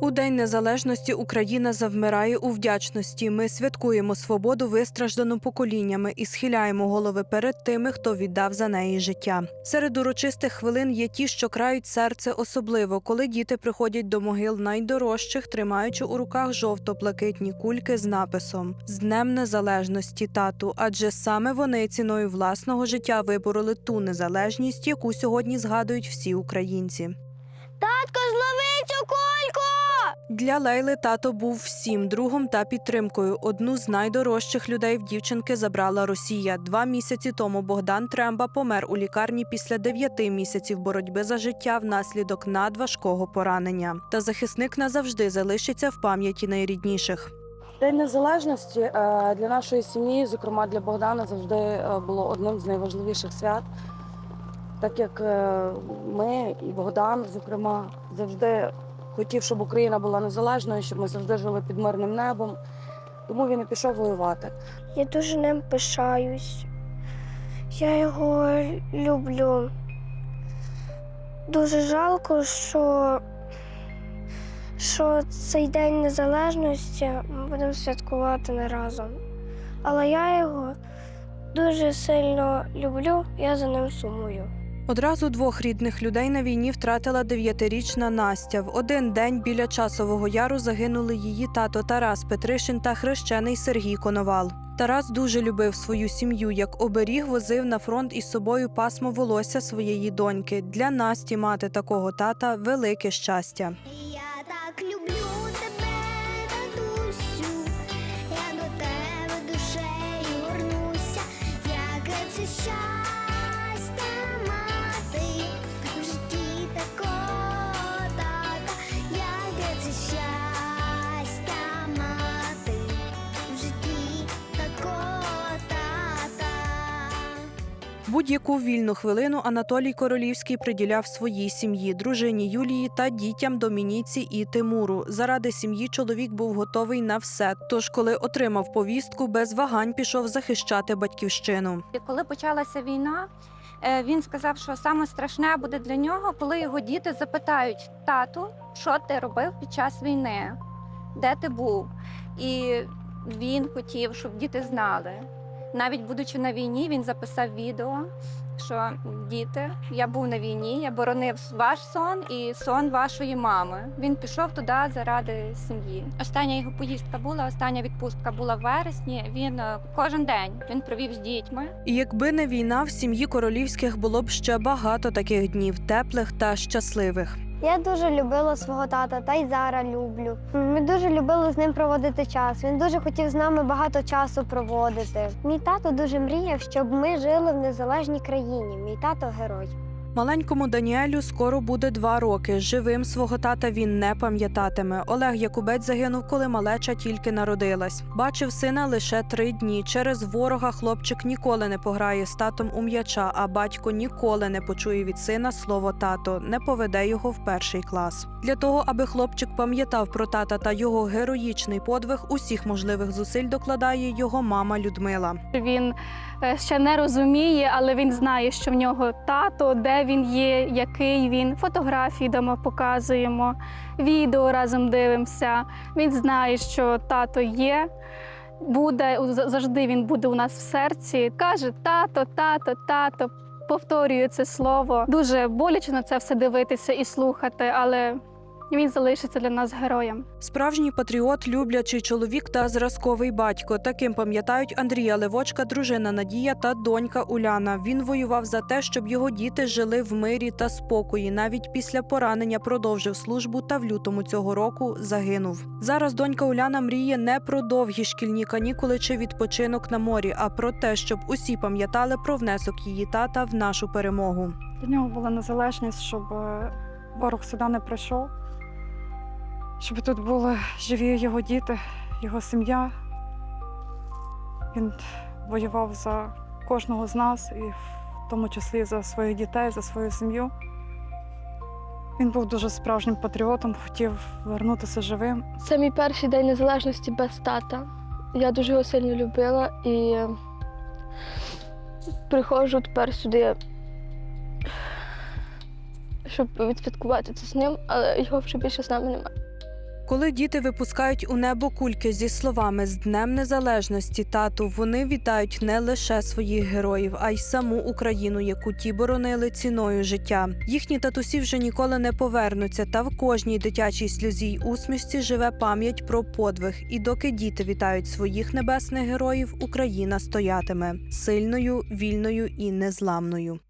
У День Незалежності Україна завмирає у вдячності. Ми святкуємо свободу, вистраждану поколіннями, і схиляємо голови перед тими, хто віддав за неї життя. Серед урочистих хвилин є ті, що крають серце особливо, коли діти приходять до могил найдорожчих, тримаючи у руках жовто-блакитні кульки з написом З Днем Незалежності, тату. Адже саме вони ціною власного життя вибороли ту незалежність, яку сьогодні згадують всі українці. Татко, злови цю кульку! Для Лейли тато був всім другом та підтримкою. Одну з найдорожчих людей в дівчинки забрала Росія. Два місяці тому Богдан Тремба помер у лікарні після дев'яти місяців боротьби за життя внаслідок надважкого поранення. Та захисник назавжди залишиться в пам'яті найрідніших. День незалежності е, для нашої сім'ї, зокрема для Богдана, завжди е, було одним з найважливіших свят. Так як е, ми і Богдан, зокрема, завжди хотів, щоб Україна була незалежною, щоб ми завжди жили під мирним небом. Тому він і пішов воювати. Я дуже ним пишаюсь. Я його люблю. Дуже жалко, що, що цей день незалежності ми будемо святкувати не разом. Але я його дуже сильно люблю, я за ним сумую. Одразу двох рідних людей на війні втратила дев'ятирічна Настя. В один день біля часового яру загинули її тато Тарас Петришин та хрещений Сергій Коновал. Тарас дуже любив свою сім'ю, як оберіг возив на фронт із собою пасмо волосся своєї доньки. Для Насті мати такого тата велике щастя. Я так люблю тебе, татусю, я до тебе душею горнуся, яке це щастя Будь-яку вільну хвилину Анатолій Королівський приділяв своїй сім'ї, дружині Юлії та дітям Домініці і Тимуру. Заради сім'ї чоловік був готовий на все. Тож, коли отримав повістку, без вагань пішов захищати батьківщину. І коли почалася війна, е, він сказав, що саме страшне буде для нього, коли його діти запитають: тату, що ти робив під час війни? Де ти був? І він хотів, щоб діти знали. Навіть будучи на війні, він записав відео, що діти, я був на війні, я боронив ваш сон і сон вашої мами. Він пішов туди заради сім'ї. Остання його поїздка була, остання відпустка була в вересні. Він е, кожен день він провів з дітьми. І якби не війна, в сім'ї королівських було б ще багато таких днів, теплих та щасливих. Я дуже любила свого тата, та й зараз люблю. Ми дуже любили з ним проводити час. Він дуже хотів з нами багато часу проводити. Мій тато дуже мріяв, щоб ми жили в незалежній країні. Мій тато герой. Маленькому Даніелю скоро буде два роки. Живим свого тата він не пам'ятатиме. Олег Якубець загинув, коли малеча тільки народилась. Бачив сина лише три дні. Через ворога хлопчик ніколи не пограє з татом у м'яча, а батько ніколи не почує від сина слово тато, не поведе його в перший клас. Для того, аби хлопчик пам'ятав про тата та його героїчний подвиг, усіх можливих зусиль докладає його мама Людмила. Він е, ще не розуміє, але він знає, що в нього тато, де він є, який він. Фотографії дома показуємо, відео разом дивимося. Він знає, що тато є. Буде завжди він буде у нас в серці. Каже тато, тато, тато. Повторює це слово. Дуже боляче на це все дивитися і слухати, але він залишиться для нас героєм. Справжній патріот, люблячий чоловік та зразковий батько. Таким пам'ятають Андрія Левочка, дружина Надія та донька Уляна. Він воював за те, щоб його діти жили в мирі та спокої. Навіть після поранення продовжив службу та в лютому цього року загинув. Зараз донька Уляна мріє не про довгі шкільні канікули чи відпочинок на морі, а про те, щоб усі пам'ятали про внесок її тата в нашу перемогу. Для нього була незалежність, щоб е, ворог сюди не прийшов, щоб тут були живі його діти, його сім'я. Він воював за кожного з нас, і в тому числі за своїх дітей, за свою сім'ю. Він був дуже справжнім патріотом, хотів вернутися живим. Це мій перший день незалежності без тата. Я дуже його сильно любила і приходжу тепер сюди, щоб відсвяткувати це з ним, але його вже більше з нами немає. Коли діти випускають у небо кульки зі словами з Днем Незалежності, тату, вони вітають не лише своїх героїв, а й саму Україну, яку ті боронили ціною життя. Їхні татусі вже ніколи не повернуться, та в кожній дитячій сльозі й усмішці живе пам'ять про подвиг. І доки діти вітають своїх небесних героїв, Україна стоятиме сильною, вільною і незламною.